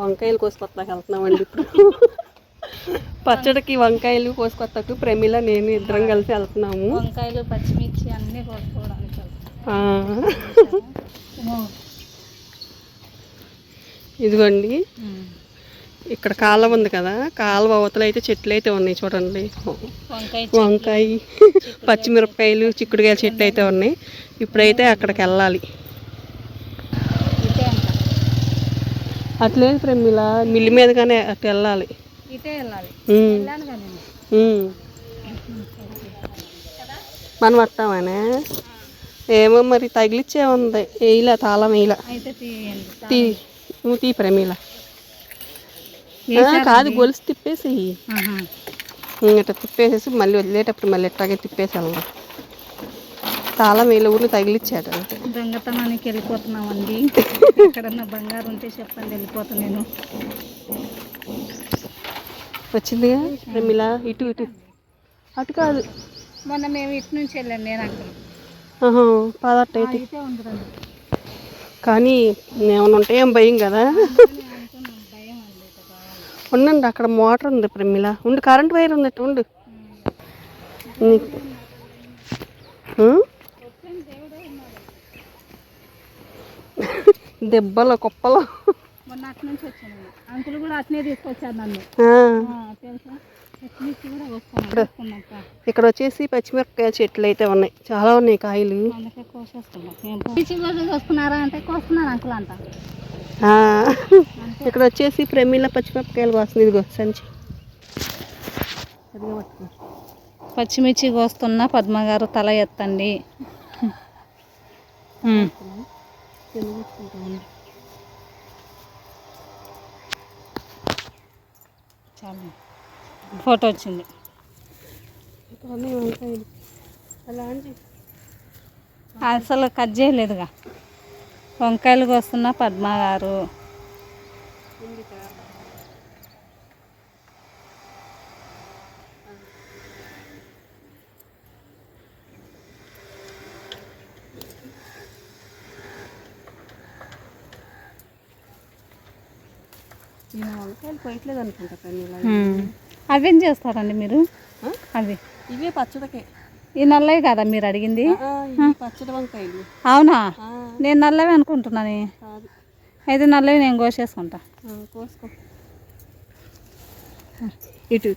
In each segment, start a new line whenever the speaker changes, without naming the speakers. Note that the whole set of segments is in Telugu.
వంకాయలు కోసుకొస్తాకి వెళ్తున్నామండి ఇప్పుడు. పచ్చడికి వంకాయలు కోసుకొస్తాకు ప్రమిళ నేను ఇద్దరం కలిసి వెళ్తున్నాము.
వంకాయలు పచ్చిమిర్చి అన్నీ కోసుకోవడానికి.
ఇదిగోండి. ఇక్కడ కాలువ ఉంది కదా కాలువ అవతల అయితే చెట్లు అయితే ఉన్నాయి చూడండి.
వంకాయ
పచ్చిమిరపకాయలు చిక్కుడుకాయల చెట్లు అయితే ఉన్నాయి. ఇప్పుడైతే అక్కడికి వెళ్ళాలి
ఇటే అంట
అట్లేదు ప్రమిళ మిల్లి మీదగానే అటు వెళ్ళాలి.
ఇటే వెళ్ళాలి.
మనం వస్తామనే? ఏమో మరి తగిలిచ్చే ఉంది. వేయలే తాళం వేయలే తీ నువ్వు తీ ప్రమీల కాదు గొలుసు తిప్పేసి. ఇట్లా తిప్పేసేసి మళ్ళీ వదిలేటప్పుడు మళ్ళీ ఎట్లాగే తిప్పేసి వెళ్దాం తాళం వేల ఊర్లు తగిలిచ్చాడు
దొంగతనానికి వెళ్ళిపోతున్నామండి. ఎక్కడన్నా బంగారం ఉంటే చెప్పండి వెళ్ళిపోతా నేను.
వచ్చిందిగా ప్రమిళ ఇటు ఇటు. అటు కాదు.
మొన్న మేము ఇటు నుంచి వెళ్ళాం నేను అక్కడ.
పదట్ట ఇటు. కానీ ఏమైనా ఉంటాయేం భయం కదా?
అనుకున్నాం భయం కావాలి.
ఉండండి అక్కడ మోటార్ ఉంది ప్రమిళ. ఉండు కరెంట్ వైర్ ఉంది ఉండు. దెబ్బలు కుప్పలు.
మొన్న అటు నుంచి వచ్చాను. అంకుల్ కూడా అట్నే తీసుకొచ్చారు నన్ను. తెలుసా?
ఇక్కడ వచ్చేసి పచ్చిమిరపకాయ చెట్లు అయితే ఉన్నాయి. చాలా ఉన్నాయి కాయలు. ఇక్కడ వచ్చేసి ప్రమిళ పచ్చిమిరపకాయలు వస్తుంది ఇదిగో సంచి.
పచ్చిమిర్చి కోస్తున్న. పద్మ గారు తల ఎత్తండి. ఉమ్. చాలు. ఫోటో వచ్చింది. అసలు కట్ చేయలేదుగా. వంకాయలు కోస్తున్న పద్మ గారు
వంకాయలు పోయట్లేదు అనుకుంటా.
అవేం చేస్తారండి మీరు? అవి.
ఇవే పచ్చడికే.
ఈ నల్లవి కదా మీరు అడిగింది?
పచ్చడి వంకాయలు.
అవునా? నేను నల్లవి అనుకుంటున్నాను. అయితే నల్లవి నేను కోసేసుకుంటా.
కోసుకో. ఇటు.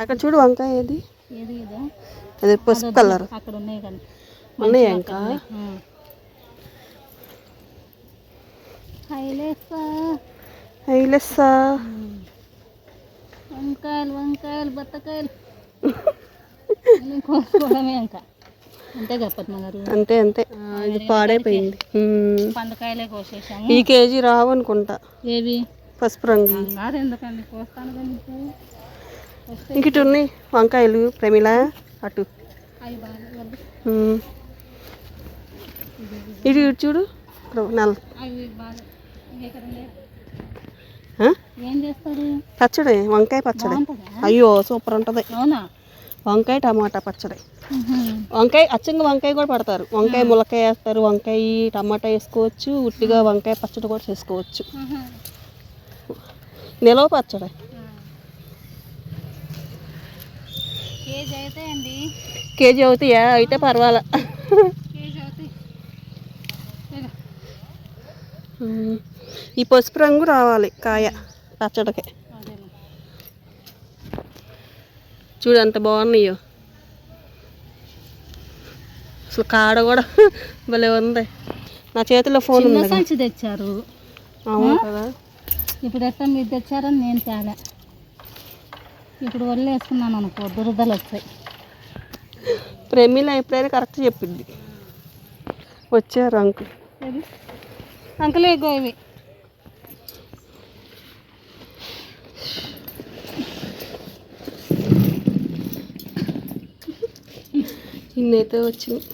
అక్కడ చూడు వంకాయ ఏది? అదే పసుపు కలర్.
అక్కడ ఉన్నాయి కానీ.
ఉన్నాయా ఇంకా?
హైలేసా
అయిలెస్సా
వంకాయలు వంకాయలు బత్తకాయలు. అన్నీ కోసుకోవడమే ఇంకా. అంతే గారు
అంతే అంతే. ఇది పాడైపోయింది.
కోసేసాము.
ఈ కేజీ రావు అనుకుంటా
ఏవి?
పసుపు రంగు.
ఎందుకండి? కోస్తాను కానీ ఇప్పుడు. వస్తే
ఇంక ఇటు ఉన్నాయి. వంకాయలు ప్రమిళ అటు. ఇటు ఇటు చూడు.
చేస్తారు
పచ్చడి వంకాయ పచ్చడి. అయ్యో సూపర్ ఉంటుంది. వంకాయ టమాటా పచ్చడి. వంకాయ అచ్చంగా వంకాయ కూడా పడతారు. వంకాయ ములక్కాయ వేస్తారు. వంకాయ టమాటా వేసుకోవచ్చు. ఉట్టిగా వంకాయ పచ్చడి కూడా చేసుకోవచ్చు. నిలవ పచ్చడి.
కేజీ అయితే అండి.
కేజీ అవుతాయా? అయితే పర్వాలా.
కేజీ అవుతాయి.
ఈ పసుపు రంగు రావాలి కాయ పచ్చడికి. చూడు ఎంత బాగున్నాయో. అసలు కాడ కూడా భలే ఉంది. నా చేతిలో ఫోన్
సంచి తెచ్చారు.
అవును కదా.
ఇప్పుడు ఎట్లా మీరు తెచ్చారని నేను తేలే. ఇప్పుడు వదిలేసుకున్నాను అనుకో దురదలు వస్తాయి
ప్రేమిలో ఎప్పుడైనా కరెక్ట్ చెప్పింది. వచ్చారు అంకుల్?
అంకుల్ ఇగో ఇవి.
ఇన్నైతే వచ్చింది.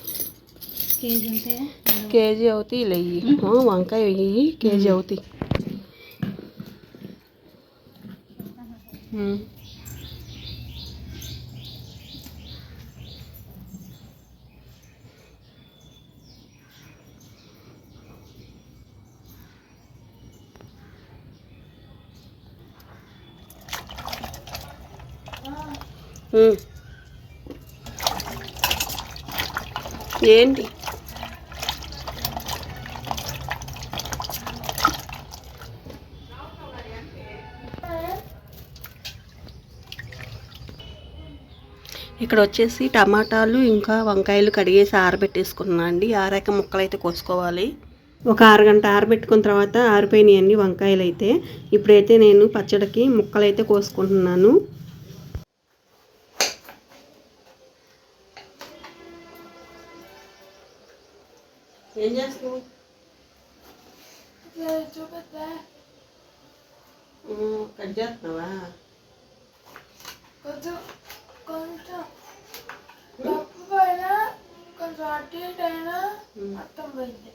కేజీ ఉంటే?
కేజీ అవుతాయి ఇలా వెయ్యి వంకాయ వెయ్యి కేజీ అవుతాయి. ఏంటి? ఇక్కడ వచ్చేసి టమాటాలు ఇంకా వంకాయలు కడిగేసి ఆరబెట్టేసుకున్నా అండి. ఆరాక ముక్కలు అయితే కోసుకోవాలి. ఒక అరగంట ఆరబెట్టుకున్న తర్వాత ఆరిపోయినాయండి వంకాయలు అయితే ఇప్పుడైతే నేను పచ్చడికి ముక్కలు అయితే కోసుకుంటున్నాను. ఏం చేస్తున్నావు? కట్ చేస్తున్నావా?
కొంచెం కొంచెం తప్పు పైన కొంచెం అటు ఇటు అయినా మొత్తం పోయింది.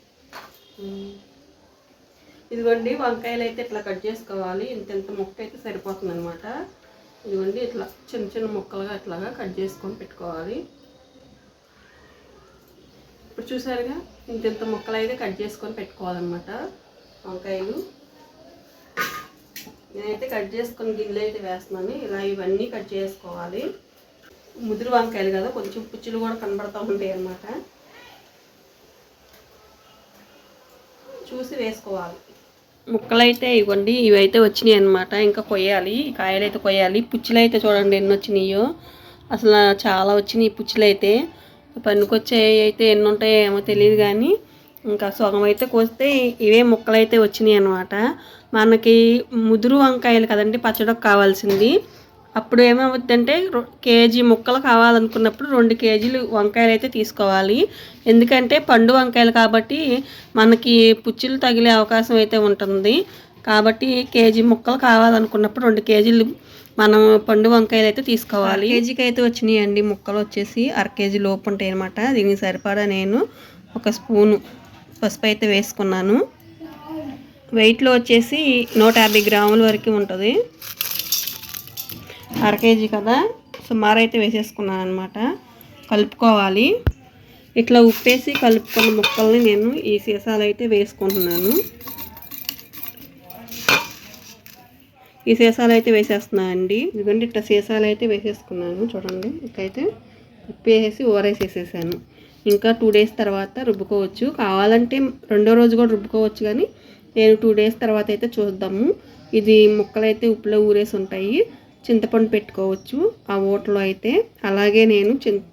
ఇదిగోండి వంకాయలు అయితే ఇట్లా కట్ చేసుకోవాలి. ఇంత ఇంత ముక్క అయితే సరిపోతుంది అనమాట ఇదిగోండి ఇట్లా చిన్న చిన్న ముక్కలుగా ఇట్లాగా కట్ చేసుకొని పెట్టుకోవాలి. ఇప్పుడు చూసారుగా ఇంత ఇంత ముక్కలు అయితే కట్ చేసుకొని పెట్టుకోవాలన్నమాట. వంకాయలు. నేనైతే కట్ చేసుకొని గిన్నెలు అయితే వేస్తున్నాను. ఇలా ఇవన్నీ కట్ చేసుకోవాలి. ముదురు వంకాయలు కదా కొంచెం పుచ్చులు కూడా కనబడుతూ ఉంటాయి అన్నమాట. చూసి వేసుకోవాలి. ముక్కలు అయితే ఇవ్వండి ఇవైతే వచ్చినాయి అనమాట ఇంకా కొయ్యాలి కాయలు అయితే కొయ్యాలి. పుచ్చులు అయితే చూడండి ఎన్ని వచ్చినాయో. అసలు చాలా వచ్చినాయి పుచ్చులు పనికొచ్చే అయితే ఎన్ని ఉంటాయో ఏమో తెలియదు కానీ ఇంకా సగం అయితే కోస్తే ఇవే ముక్కలు అయితే వచ్చినాయి అనమాట మనకి ముదురు వంకాయలు కదండి పచ్చడికి కావాల్సింది. అప్పుడు ఏమవుతుందంటే కేజీ ముక్కలు కావాలనుకున్నప్పుడు రెండు కేజీలు వంకాయలు అయితే తీసుకోవాలి. ఎందుకంటే పండు వంకాయలు కాబట్టి మనకి పుచ్చులు తగిలే అవకాశం అయితే ఉంటుంది. కాబట్టి కేజీ ముక్కలు కావాలనుకున్నప్పుడు రెండు కేజీలు మనం పండు వంకాయలు అయితే తీసుకోవాలి. కేజీకి అయితే వచ్చినాయి అండి ముక్కలు వచ్చేసి అర కేజీ లోపు ఉంటాయి అనమాట దీనికి సరిపడా నేను ఒక స్పూను పసుపు అయితే వేసుకున్నాను. వెయిట్లో వచ్చేసి నూట యాభై గ్రాముల వరకు ఉంటుంది. అర కేజీ కదా. సుమారు అయితే వేసేసుకున్నాను అనమాట కలుపుకోవాలి. ఇట్లా ఉప్పేసి కలుపుకున్న ముక్కల్ని నేను ఈ సీసాలు అయితే వేసుకుంటున్నాను. ఈ సీసాలు అయితే వేసేస్తున్నాను అండి. ఇదిగోండి ఇట్లా సీసాలు అయితే వేసేసుకున్నాను. చూడండి ఇట్లయితే ఉప్పేసి వేసేసాను ఇంకా టూ డేస్ తర్వాత రుబ్బుకోవచ్చు. కావాలంటే రెండో రోజు కూడా రుబ్బుకోవచ్చు కానీ నేను టూ డేస్ తర్వాత అయితే చూద్దాము. ఇది ముక్కలు అయితే ఉప్పులో ఊరేసి ఉంటాయి. చింతపండు పెట్టుకోవచ్చు ఆ ఓటలో అయితే. అలాగే నేను చింత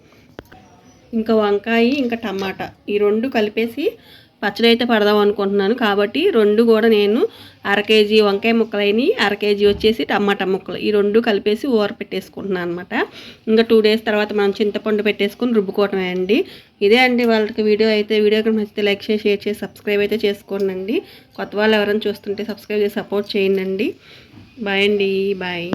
ఇంకా వంకాయ ఇంకా టమాటా ఈ రెండు కలిపేసి పచ్చడి అయితే పడదాం అనుకుంటున్నాను. కాబట్టి రెండు కూడా నేను అర కేజీ వంకాయ ముక్కలైనవి అర కేజీ వచ్చేసి టమాటా ముక్కలు. ఈ రెండు కలిపేసి ఊర పెట్టేసుకుంటున్నాను అనమాట ఇంకా టూ డేస్ తర్వాత మనం చింతపండు పెట్టేసుకుని రుబ్బుకోవటమే అండి. ఇదే అండి వాళ్ళకి వీడియో అయితే. వీడియో కనుక నచ్చితే లైక్ చేసి షేర్ చేసి సబ్స్క్రైబ్ అయితే చేసుకోండి కొత్త వాళ్ళు ఎవరైనా చూస్తుంటే సబ్స్క్రైబ్ చేసి సపోర్ట్ చేయండి. బాయ్ అండి. బాయ్.